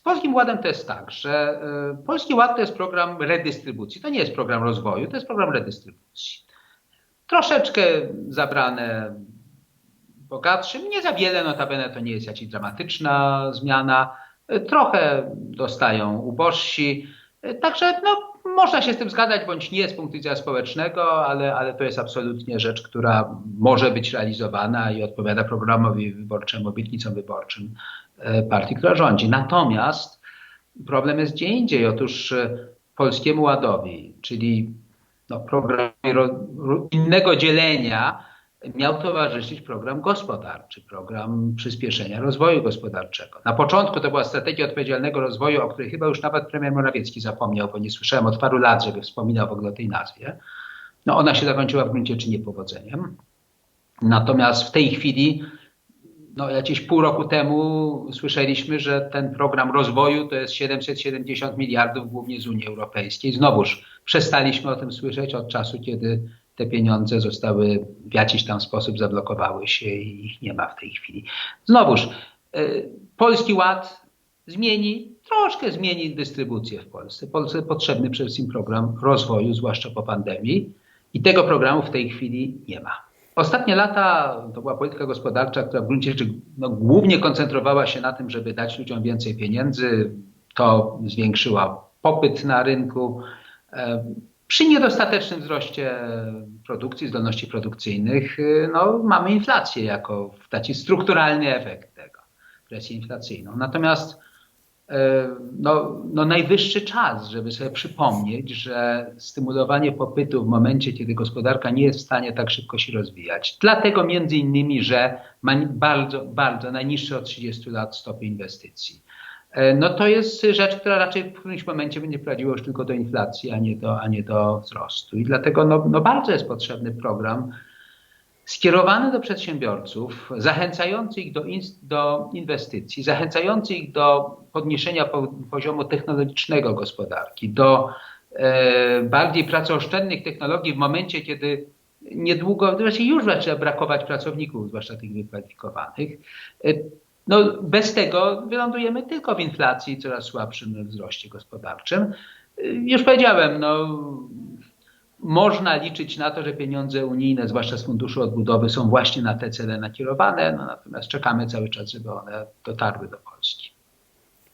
Z Polskim Ładem to jest tak, że y, Polski Ład to jest program redystrybucji. To nie jest program rozwoju, to jest program redystrybucji. Troszeczkę zabrane bogatszym, nie za wiele, notabene to nie jest jakaś dramatyczna zmiana. Y, Trochę dostają ubożsi. Y, Także no, można się z tym zgadzać bądź nie z punktu widzenia społecznego, ale, ale to jest absolutnie rzecz, która może być realizowana i odpowiada programowi wyborczemu, obietnicom wyborczym e, partii, która rządzi. Natomiast problem jest gdzie indziej. Otóż e, Polskiemu Ładowi, czyli no, ro, innego dzielenia, miał towarzyszyć program gospodarczy, program przyspieszenia rozwoju gospodarczego. Na początku to była strategia odpowiedzialnego rozwoju, o której chyba już nawet premier Morawiecki zapomniał, bo nie słyszałem od paru lat, żeby wspominał w ogóle o tej nazwie. No ona się zakończyła w gruncie czy niepowodzeniem. Natomiast w tej chwili, no jakieś pół roku temu słyszeliśmy, że ten program rozwoju to jest 770 miliardów głównie z Unii Europejskiej. Znowuż przestaliśmy o tym słyszeć od czasu, kiedy te pieniądze zostały w jakiś tam sposób zablokowały się i ich nie ma w tej chwili. Znowuż, y, Polski Ład zmieni, troszkę zmieni dystrybucję w Polsce. Polsce potrzebny przede wszystkim program rozwoju, zwłaszcza po pandemii i tego programu w tej chwili nie ma. Ostatnie lata to była polityka gospodarcza, która w gruncie rzeczy no, głównie koncentrowała się na tym, żeby dać ludziom więcej pieniędzy. To zwiększyła popyt na rynku. Przy niedostatecznym wzroście produkcji, zdolności produkcyjnych, no, mamy inflację jako taki strukturalny efekt tego, presję inflacyjną. Natomiast no, no najwyższy czas, żeby sobie przypomnieć, że stymulowanie popytu w momencie, kiedy gospodarka nie jest w stanie tak szybko się rozwijać. Dlatego między innymi, że ma bardzo, bardzo najniższy od 30 lat stopień inwestycji. No to jest rzecz, która raczej w którymś momencie będzie prowadziła już tylko do inflacji, a nie do, a nie do wzrostu. I dlatego no, no bardzo jest potrzebny program, skierowany do przedsiębiorców, zachęcający ich do, in, do inwestycji, zachęcający ich do podniesienia po, poziomu technologicznego gospodarki, do e, bardziej pracooszczędnych technologii w momencie, kiedy niedługo, właściwie już zaczyna brakować pracowników, zwłaszcza tych wykwalifikowanych. E, no, bez tego wylądujemy tylko w inflacji coraz słabszym wzroście gospodarczym. E, już powiedziałem, no, można liczyć na to, że pieniądze unijne, zwłaszcza z Funduszu Odbudowy, są właśnie na te cele nakierowane, no, natomiast czekamy cały czas, żeby one dotarły do Polski.